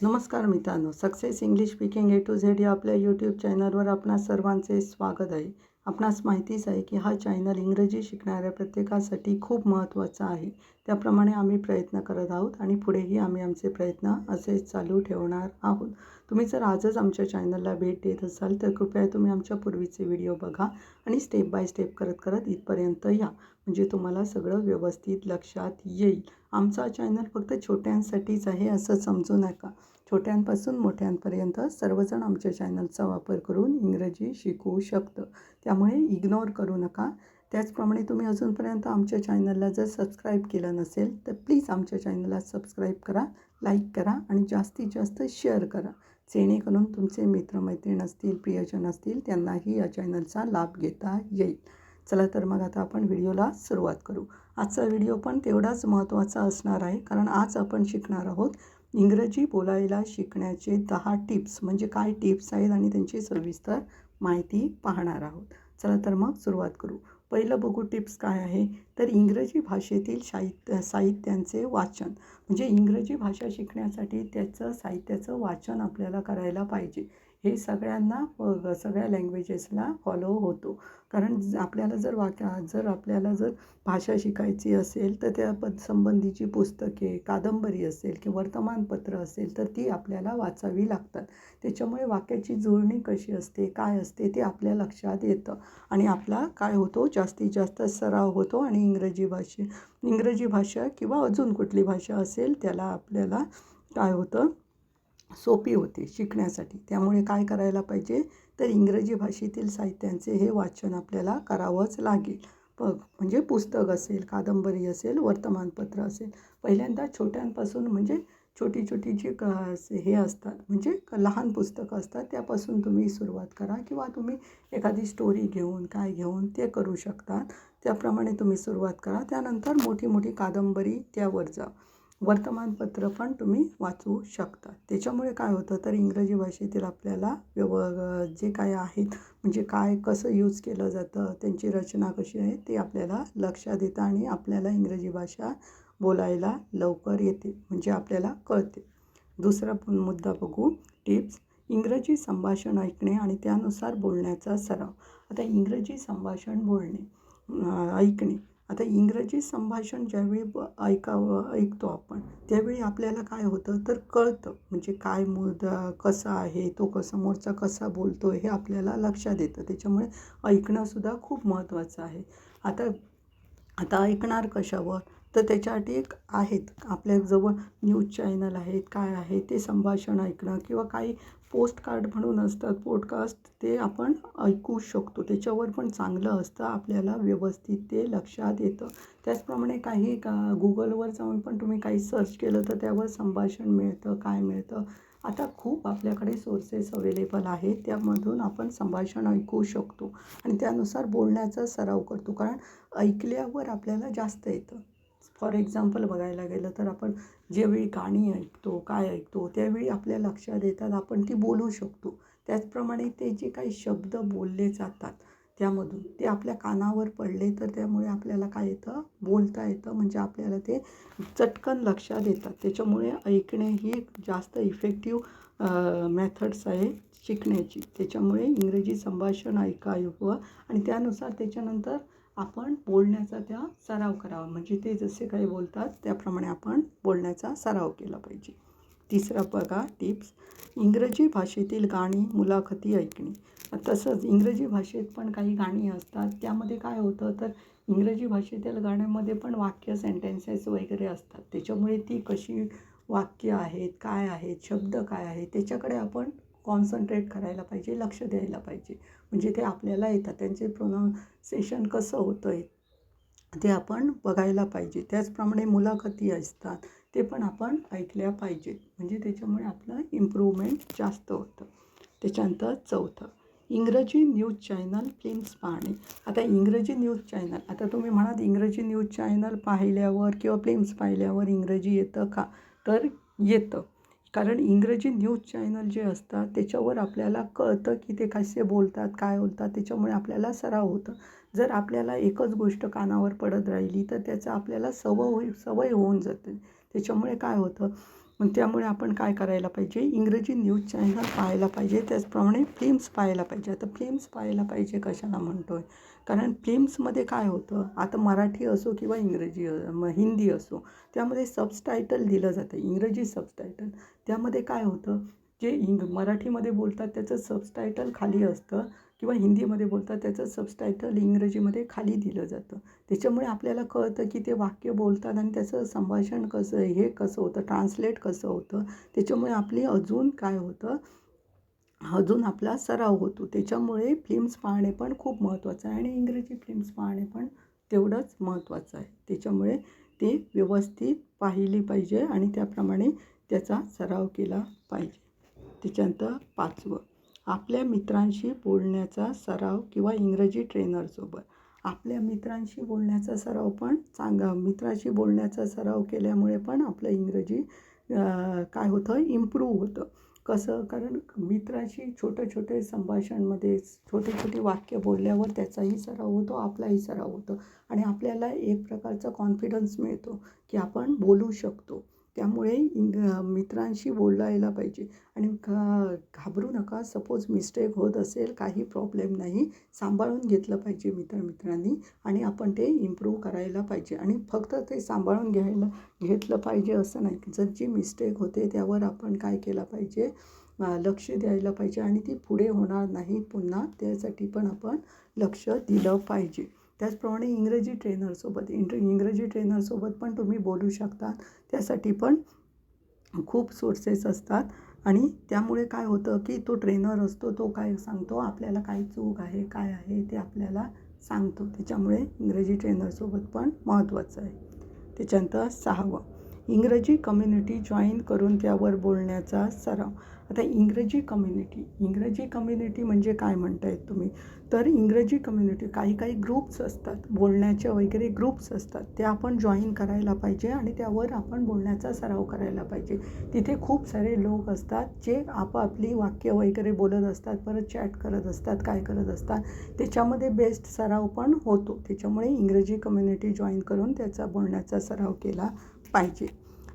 नमस्कार मित्रांनो success English speaking A to Z या आपल्या यूट्यूब चॅनलवर आपणा सर्वांचे स्वागत आहे. आपणास माहितीच आहे की हा चॅनल इंग्रजी शिकणाऱ्या प्रत्येकासाठी खूप महत्त्वाचा आहे. त्याप्रमाणे आम्ही प्रयत्न करत आहोत आणि पुढेही आम्ही आमचे प्रयत्न असेच चालू ठेवणार आहोत. तुम्ही जर आजच आमच्या चॅनलला भेट देत असाल तर कृपया तुम्ही आमच्या पूर्वीचे व्हिडिओ बघा आणि स्टेप बाय स्टेप करत करत इथपर्यंत या. म्हणजे तुम्हाला सगळं व्यवस्थित लक्षात येईल. आमचा चॅनल फक्त छोट्यांसाठीच आहे असं समजू नका. छोट्यांपासून मोठ्यांपर्यंत सर्वजण आमच्या चॅनलचा वापर करून इंग्रजी शिकू शकतं. त्यामुळे इग्नोर करू नका. त्याचप्रमाणे तुम्ही अजूनपर्यंत आमच्या चॅनलला जर सबस्क्राईब केलं नसेल तर प्लीज आमच्या चॅनलला सबस्क्राईब करा लाईक करा आणि जास्तीत जास्त शेअर करा. जेणेकरून तुमचे मित्रमैत्रीण असतील प्रियजन असतील त्यांनाही या चॅनलचा लाभ घेता येईल. चला तर मग आता आपण व्हिडिओला सुरुवात करू. आजचा व्हिडिओ पण तेवढाच महत्त्वाचा असणार आहे कारण आज आपण शिकणार आहोत इंग्रजी बोलायला शिकण्याचे दहा टिप्स म्हणजे काय टिप्स आहेत आणि त्यांची सविस्तर माहिती पाहणार आहोत. चला तर मग सुरुवात करू. पहिलं बघू टिप्स काय आहे. तर इंग्रजी भाषेतील साहित्य साहित्यांचे वाचन. म्हणजे इंग्रजी भाषा शिकण्यासाठी त्याचं साहित्याचं वाचन आपल्याला करायला पाहिजे. हे सगळ्यांना सगळ्या लँग्वेजेसला फॉलो होतो. कारण ज- आपल्याला जर वाक्या जर आपल्याला जर भाषा शिकायची असेल तर त्या पद संबंधीची पुस्तके कादंबरी असेल किंवा वर्तमानपत्र असेल तर ती आपल्याला वाचावी लागतात. त्याच्यामुळे वाक्याची जुळणी कशी असते काय असते ते आपल्या लक्षात येतं. आणि आपला काय होतो जास्तीत जास्त सराव होतो आणि इंग्रजी भाषे इंग्रजी भाषा किंवा अजून कुठली भाषा असेल त्याला आपल्याला काय होतं सोपी होते शिकण्यासाठी. त्यामुळे काय करायला पाहिजे? तर इंग्रजी भाषेतील साहित्यांचे हे वाचन आपल्याला करावंच लागेल. प म्हणजे पुस्तक असेल कादंबरी असेल वर्तमानपत्र असेल पहिल्यांदा छोट्यांपासून म्हणजे छोटी छोटी जी क हे असतात म्हणजे लहान पुस्तकं असतात त्यापासून तुम्ही सुरुवात करा किंवा तुम्ही एखादी स्टोरी घेऊन काय घेऊन ते करू शकतात त्याप्रमाणे तुम्ही सुरुवात करा. त्यानंतर मोठी मोठी कादंबरी त्यावर जा. वर्तमानपत्र पण तुम्ही वाचू शकता. त्याच्यामुळे काय होतं तर इंग्रजी भाषेतील आपल्याला व्यव जे काय आहेत म्हणजे काय कसं यूज केलं जातं त्यांची रचना कशी आहे ते आपल्याला लक्षात येतं आणि आपल्याला इंग्रजी भाषा बोलायला लवकर येते म्हणजे आपल्याला कळते. दुसरा मुद्दा बघू टिप्स इंग्रजी संभाषण ऐकणे आणि त्यानुसार बोलण्याचा सराव. आता इंग्रजी संभाषण बोलणे ऐकणे. आता इंग्रजी संभाषण ज्यावेळी ब ऐकावं ऐकतो आपण त्यावेळी आपल्याला काय होतं? तर कळतं. म्हणजे काय मुद्दा कसा आहे? तो क समोरचा कसा बोलतो? हे आपल्याला लक्षात येतं. त्याच्यामुळे ऐकणंसुद्धा खूप महत्त्वाचं आहे. आता आता ऐकणार कशावर? तर त्याच्यासाठी एक आहेत. आपल्याजवळ न्यूज चॅनल आहेत काय आहे ते संभाषण ऐकणं किंवा काही पोस्ट कार्ड म्हणून असतात पॉडकास्ट ते आपण ऐकू शकतो. त्याच्यावर पण चांगलं असतं आपल्याला व्यवस्थित ते लक्षात येतं. त्याचप्रमाणे काही का गुगलवर जाऊन पण तुम्ही काही सर्च केलं तर त्यावर संभाषण मिळतं काय मिळतं. आता खूप आपल्याकडे सोर्सेस अवेलेबल आहेत त्यामधून आपण संभाषण ऐकू शकतो. आणि त्यानुसार बोलण्याचा सराव करतो कारण ऐकल्यावर आपल्याला जास्त येतं. फॉर एक्झाम्पल बघायला गेलं तर आपण ज्यावेळी गाणी ऐकतो काय ऐकतो त्यावेळी आपल्या लक्षात येतात आपण ती बोलू शकतो. त्याचप्रमाणे ते जे काही शब्द बोलले जातात त्यामधून ते आपल्या कानावर पडले तर त्यामुळे आपल्याला काय येतं? बोलता येतं म्हणजे आपल्याला ते चटकन लक्षात येतात. त्याच्यामुळे ऐकणे ही एक जास्त इफेक्टिव्ह मेथड्स आहे शिकण्याची. त्याच्यामुळे इंग्रजी संभाषण ऐकावं आणि त्यानुसार त्याच्यानंतर आपण बोलण्याचा त्या सराव करावा. म्हणजे ते जसे काही बोलतात त्याप्रमाणे आपण बोलण्याचा सराव केला पाहिजे. तिसरा बघा टिप्स. इंग्रजी भाषेतील गाणी मुलाखती ऐकणे. तसंच इंग्रजी भाषेत पण काही गाणी असतात. त्यामध्ये काय होतं तर इंग्रजी भाषेतील गाण्यामध्ये पण वाक्य सेंटेन्सेस वगैरे असतात. त्याच्यामुळे ती कशी वाक्य आहेत काय आहेत शब्द काय आहेत त्याच्याकडे आपण कॉन्सन्ट्रेट करायला पाहिजे लक्ष द्यायला पाहिजे. म्हणजे ते आपल्याला येतात. त्यांचे प्रोनाउन्सेशन कसं होतं आहे ते आपण बघायला पाहिजे. त्याचप्रमाणे मुलाखती असतात ते पण आपण ऐकल्या पाहिजेत म्हणजे त्याच्यामुळे आपलं इम्प्रूव्हमेंट जास्त होतं. त्याच्यानंतर चौथं इंग्रजी न्यूज चॅनल फिल्म्स पाहणे. आता इंग्रजी न्यूज चॅनल आता तुम्ही म्हणाल इंग्रजी न्यूज चॅनल पाहिल्यावर किंवा फिल्म्स पाहिल्यावर इंग्रजी येतं का? तर येतं. कारण इंग्रजी न्यूज चॅनल जे असतात त्याच्यावर आपल्याला कळतं की ते कसे बोलतात काय बोलतात त्याच्यामुळे आपल्याला सराव होतं. जर आपल्याला एकच गोष्ट कानावर पडत राहिली तर त्याचा आपल्याला सवय होई सवय होऊन जाते. त्याच्यामुळे काय होतं? मग त्यामुळे आपण काय करायला पाहिजे? इंग्रजी न्यूज चॅनल पाहायला पाहिजे. त्याचप्रमाणे फिल्म्स पाहायला पाहिजे. आता फिल्म्स पाहायला पाहिजे कशाला म्हणतो आहे कारण फिल्म्समध्ये काय होतं आता मराठी असो किंवा इंग्रजी हिंदी असो त्यामध्ये सबस्टायटल दिलं जातं इंग्रजी सबस्टायटल त्यामध्ये काय होतं जे इंग मराठीमध्ये बोलतात त्याचं सबस्टायटल खाली असतं किंवा हिंदीमध्ये बोलतात त्याचं सबस्टायटल इंग्रजीमध्ये खाली दिलं जातं. त्याच्यामुळे आपल्याला कळतं की ते वाक्य बोलतात आणि त्याचं संभाषण कसं हे कसं होतं ट्रान्सलेट कसं होतं त्याच्यामुळे आपली अजून काय होतं अजून आपला सराव होतो. त्याच्यामुळे फिल्म्स पाहणे पण खूप महत्त्वाचं आहे आणि इंग्रजी फिल्म्स पाहणे पण तेवढंच महत्त्वाचं आहे. त्याच्यामुळे ते व्यवस्थित पाहिली पाहिजे आणि त्याप्रमाणे त्याचा सराव केला पाहिजे. त्याच्यानंतर पाचवं आपल्या मित्रांशी बोलण्याचा सराव किंवा इंग्रजी ट्रेनरसोबत आपल्या मित्रांशी बोलण्याचा सराव पण चांगला मित्राशी बोलण्याचा सराव केल्यामुळे पण आपलं इंग्रजी काय होतं इम्प्रूव्ह होतं. कसं? कारण मित्राशी छोटे छोटे संभाषणमध्ये छोटे छोटे वाक्य बोलल्यावर त्याचाही सराव होतो आपलाही सराव होतो आणि आपल्याला एक प्रकारचा कॉन्फिडन्स मिळतो की आपण बोलू शकतो. त्यामुळे इंग मित्रांशी बोलायला पाहिजे. आणि घा घाबरू नका. सपोज मिस्टेक होत असेल काही प्रॉब्लेम नाही. सांभाळून घेतलं पाहिजे मित्र मित्रांनी आणि आपण ते इम्प्रूव्ह करायला पाहिजे. आणि फक्त ते सांभाळून घ्यायला घेतलं पाहिजे असं नाही. जर जी मिस्टेक होते त्यावर आपण काय केलं पाहिजे? लक्ष द्यायला पाहिजे. आणि ती पुढे होणार नाही पुन्हा. त्यासाठी पण आपण लक्ष दिलं पाहिजे. त्याचप्रमाणे इंग्रजी ट्रेनरसोबत इंट इंग्रजी ट्रेनरसोबत पण तुम्ही बोलू शकता त्यासाठी पण खूप सोर्सेस असतात. आणि त्यामुळे काय होतं की तो ट्रेनर असतो तो काय सांगतो आपल्याला काय चूक आहे काय आहे ते आपल्याला सांगतो. त्याच्यामुळे इंग्रजी ट्रेनरसोबत पण महत्त्वाचं आहे. त्याच्यानंतर सहावं इंग्रजी कम्युनिटी जॉईन करून त्यावर बोलण्याचा सराव. आता इंग्रजी कम्युनिटी इंग्रजी कम्युनिटी म्हणजे काय म्हणतायत तुम्ही? तर इंग्रजी कम्युनिटी काही काही ग्रुप्स असतात बोलण्याचे वगैरे ग्रुप्स असतात. ते आपण जॉईन करायला पाहिजे आणि त्यावर आपण बोलण्याचा सराव करायला पाहिजे. तिथे खूप सारे लोक असतात जे आपापली वाक्य वगैरे बोलत असतात परत चॅट करत असतात काय करत असतात. त्याच्यामध्ये बेस्ट सराव पण होतो. त्याच्यामुळे इंग्रजी कम्युनिटी जॉईन करून त्याचा बोलण्याचा सराव केला पाहिजे.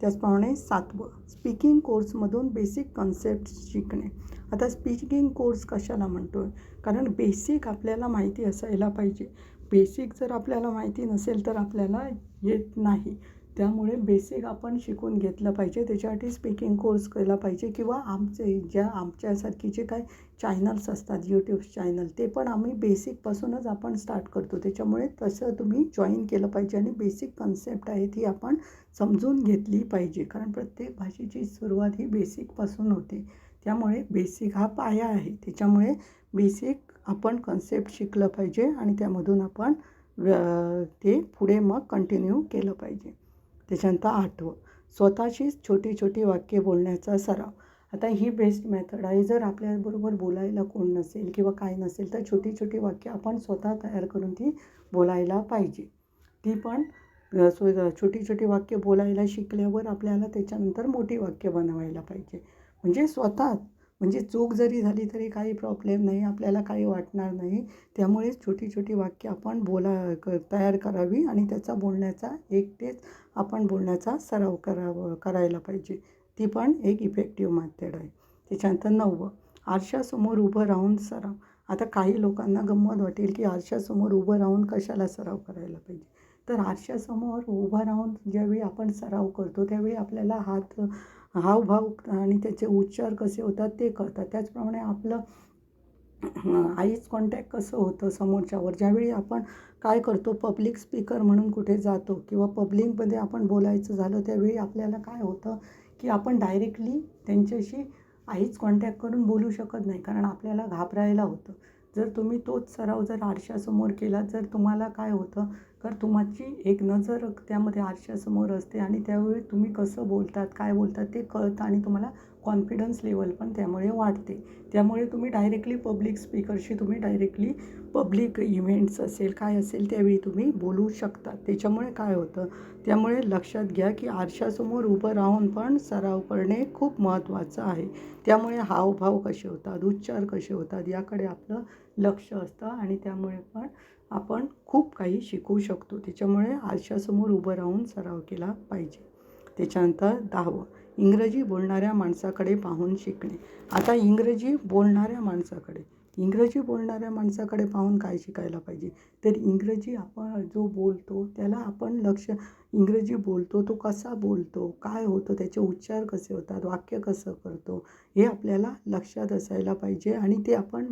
त्याचप्रमाणे सातवं. स्पीकिंग कोर्समधून बेसिक कन्सेप्ट शिकणे. आता स्पीकिंग कोर्स कशाला म्हणतो आहे कारण बेसिक आपल्याला माहिती असायला पाहिजे. बेसिक जर आपल्याला माहिती नसेल तर आपल्याला येत नाही. त्यामुळे बेसिक आपण शिकून घेतलं पाहिजे. त्याच्यासाठी स्पीकिंग कोर्स केला पाहिजे किंवा आमचे ज्या आमच्यासारखी जे काही चॅनल्स असतात यूट्यूब चॅनल ते पण आम्ही बेसिकपासूनच आपण स्टार्ट करतो. त्याच्यामुळे तसं तुम्ही जॉईन केलं पाहिजे आणि बेसिक कन्सेप्ट आहे ती आपण समजून घेतली पाहिजे. कारण प्रत्येक भाषेची सुरुवात ही बेसिकपासून होते. त्यामुळे बेसिक हा पाया आहे. त्याच्यामुळे बेसिक आपण कन्सेप्ट शिकलं पाहिजे आणि त्यामधून आपण ते पुढे मग कंटिन्यू केलं पाहिजे. त्याच्यानंतर आठवं. स्वतःचीच छोटी छोटी वाक्य बोलण्याचा सराव. आता ही बेस्ट मेथड आहे. जर आपल्याबरोबर बोलायला कोण नसेल किंवा काय नसेल तर छोटी छोटी वाक्य आपण स्वतः तयार करून ती बोलायला पाहिजे. ती पण सो छोटी छोटी वाक्य बोलायला शिकल्यावर आपल्याला त्याच्यानंतर मोठी वाक्य बनवायला पाहिजे. म्हणजे स्वतः म्हणजे चूक जरी झाली तरी काही प्रॉब्लेम नाही आपल्याला काही वाटणार नाही. त्यामुळे छोटी छोटी वाक्य आपण बोला क तयार करावी आणि त्याचा बोलण्याचा एकटेच आपण बोलण्याचा सराव करावं करायला पाहिजे. ती पण एक इफेक्टिव्ह मेथड आहे. त्याच्यानंतर नववं. आरशासमोर उभं राहून सराव. आता काही लोकांना गंमत वाटेल की आरशासमोर उभं राहून कशाला सराव करायला पाहिजे? तर आरशासमोर उभं राहून ज्यावेळी आपण सराव करतो त्यावेळी आपल्याला हात हावभाव आणि त्याचे उच्चार कसे होतात ते कळतात. त्याचप्रमाणे आपलं आईज कॉन्टॅक्ट कसं होतं समोरच्यावर? ज्यावेळी आपण काय करतो पब्लिक स्पीकर म्हणून कुठे जातो किंवा पब्लिकमध्ये आपण बोलायचं झालं त्यावेळी आपल्याला काय होतं की आपण डायरेक्टली त्यांच्याशी आईच कॉन्टॅक्ट करून बोलू शकत नाही कारण आपल्याला घाबरायला होतं. जर तुम्ही तोच सराव जर आरशासमोर केला जर तुम्हाला काय होतं तर तुमची एक नजर त्यामध्ये आरशासमोर असते आणि त्यावेळी तुम्ही कसं बोलतात काय बोलतात ते कळतं आणि तुम्हाला कॉन्फिडन्स लेवल पण त्यामुळे वाढते. त्यामुळे तुम्ही डायरेक्टली पब्लिक स्पीकरशी तुम्ही डायरेक्टली पब्लिक इव्हेंट्स असेल काय असेल त्यावेळी तुम्ही बोलू शकता. त्याच्यामुळे काय होतं? त्यामुळे लक्षात घ्या की आरशासमोर उभं राहून पण सराव करणे खूप महत्त्वाचं आहे. त्यामुळे हावभाव कसे होतात उच्चार कसे होतात याकडे आपलं लक्ष असतं आणि त्यामुळे पण आपण खूप काही शिकू शकतो. त्याच्यामुळे आरशासमोर उभं राहून सराव केला पाहिजे. त्याच्यानंतर दहावं इंग्रजी बोलणाऱ्या माणसाकडे पाहून शिकणे. आता इंग्रजी बोलणाऱ्या माणसाकडे. इंग्रजी बोलणाऱ्या माणसाकडे पाहून काय शिकायला पाहिजे? तर इंग्रजी आपण जो बोलतो त्याला आपण लक्ष इंग्रजी बोलतो तो कसा बोलतो काय होतं त्याचे उच्चार कसे होतात वाक्य कसं करतो हे आपल्याला लक्षात असायला पाहिजे आणि ते आपण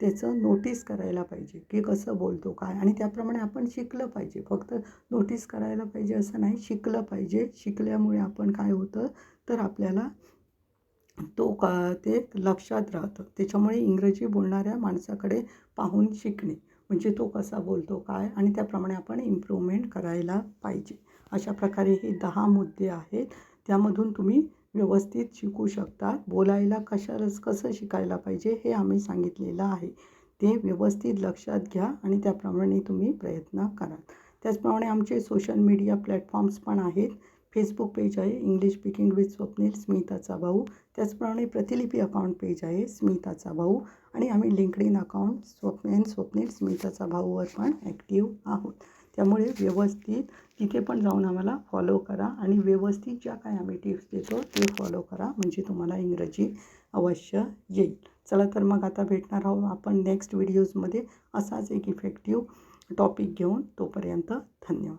त्याचं नोटीस करायला पाहिजे की कसं बोलतो काय. आणि त्याप्रमाणे आपण शिकलं पाहिजे. फक्त नोटीस करायला पाहिजे असं नाही शिकलं पाहिजे. शिकल्यामुळे आपण काय होतं तर आपल्याला तो का ते लक्षात राहतं. त्याच्यामुळे इंग्रजी बोलणाऱ्या माणसाकडे पाहून शिकणे म्हणजे तो कसा बोलतो काय आणि त्याप्रमाणे आपण इम्प्रूव्हमेंट करायला पाहिजे. अशा प्रकारे हे दहा मुद्दे आहेत. त्यामधून तुम्ही व्यवस्थित शिकू शकतात. बोलायला कशा कसं शिकायला पाहिजे हे आम्ही सांगितलेलं आहे. ते व्यवस्थित लक्षात घ्या आणि त्याप्रमाणे तुम्ही प्रयत्न करा त्याचप्रमाणे आमचे सोशल मीडिया प्लॅटफॉर्म्स पण आहेत. फेसबुक पेज आहे इंग्लिश स्पीकिंग विथ स्वप्नील स्मिताचा भाऊ. त्याचप्रमाणे प्रतिलिपी अकाउंट पेज आहे स्मिताचा भाऊ. आणि आम्ही लिंकडिन अकाउंट स्वप्न स्वप्नील स्मिताचा भाऊवर पण ॲक्टिव्ह आहोत. त्यामुळे व्यवस्थित तिथे पण जाऊन आम्हाला फॉलो करा. आणि व्यवस्थित ज्या काय आम्ही टिप्स देतो ते फॉलो करा. म्हणजे तुम्हाला इंग्रजी अवश्य येईल. चला तर मग आता भेटणार आहोत आपण नेक्स्ट व्हिडिओजमध्ये असाच एक इफेक्टिव्ह टॉपिक घेऊन. तोपर्यंत धन्यवाद.